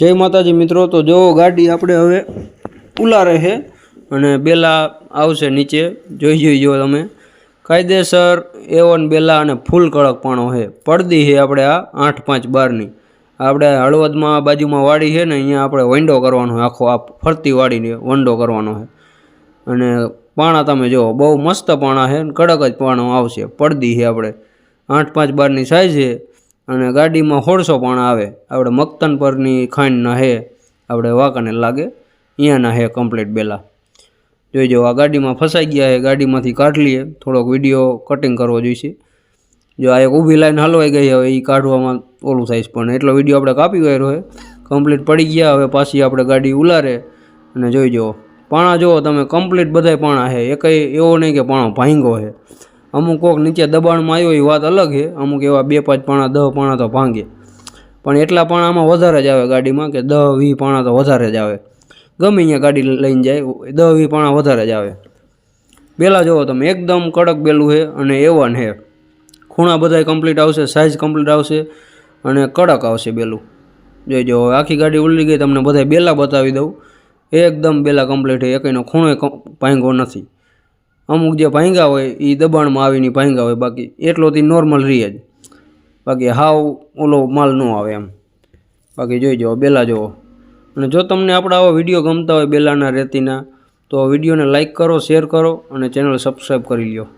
જય માતાજી મિત્રો, તો જો ગાડી આપણે હવે ઉલા રહે અને બેલા આવશે નીચે. જોઈ જોઈ જો તમે. કાયદેસર એવન બેલા અને ફૂલ કડકપણો છે. પડદી છે આપણે આ આઠ પાંચ બારની. આપણે હળવદમાં બાજુમાં વાડી છે ને, અહીંયા આપણે વંડો કરવાનો છે. આખો આ ફરતી વાડીને વંડો કરવાનો છે. અને પાણા તમે જુઓ બહુ મસ્ત પાણા છે કડક જ પાણો આવશે. પડદી છે આપણે. આઠ પાંચ બારની સાઈઝ છે. અને ગાડીમાં હોડસો પણ આવે. આપણે મક્તન પરની ખાંડના હે. આપણે વાંકાને લાગે. અહીંયાના હે કમ્પ્લીટ બેલા. જાઓ, આ ગાડીમાં ફસાઈ ગયા છે ગાડીમાંથી કાઢ લઈએ. થોડોક વીડિયો કટિંગ કરવો જોઈશે. જો આ એક ઊભી લાઈન હલવાઈ ગઈ હવે એ કાઢવામાં ઓલું થાય પણ એટલો વીડિયો આપણે કાપી ગયો હોય કમ્પ્લીટ પડી ગયા. હવે પાછી આપણે ગાડી ઉલારે. અને જોઈ જુઓ, પાણા જુઓ તમે કમ્પ્લીટ બધાય પાણા છે એકય એવો નહીં કે પાણો ભાંગો છે અમુક કોક નીચે દબાણમાં આવ્યો એ વાત અલગ છે. અમુક એવા બે પાંચ પાણા, દહ પાણા તો ભાંગે. પણ એટલા પાણામાં વધારે જ આવે ગાડીમાં કે દહ વી પાણા તો વધારે જ આવે. ગમે અહીંયા ગાડી લઈને જાય, દહ વી પાણા વધારે જ આવે. બેલા જુઓ તમે, એકદમ કડક બેલું છે અને એવન છે. ખૂણા બધાય કમ્પ્લીટ આવશે સાઇઝ કમ્પ્લીટ આવશે અને કડક આવશે બેલું જોઈજો હવે આખી ગાડી ઉલડી ગઈ, તમને બધાય બેલા બતાવી દઉં. એકદમ બેલા કમ્પ્લીટ છે એકનો ખૂણો પાંગો નથી. અમુક જે ભાંગ્યા હોય એ દબાણમાં આવીને ભાંગ્યા હોય, બાકી એટલોથી નોર્મલ રહે જ. બાકી હાવ ઓલો માલ ન આવે એમ. બાકી જોઈ જાઓ, બેલા જુઓ અને જો તમને આપણા આવા વીડિયો ગમતા હોય બેલાના રેતીના, તો વિડીયોને લાઇક કરો શેર કરો અને ચેનલ સબસ્ક્રાઈબ કરી લ્યો.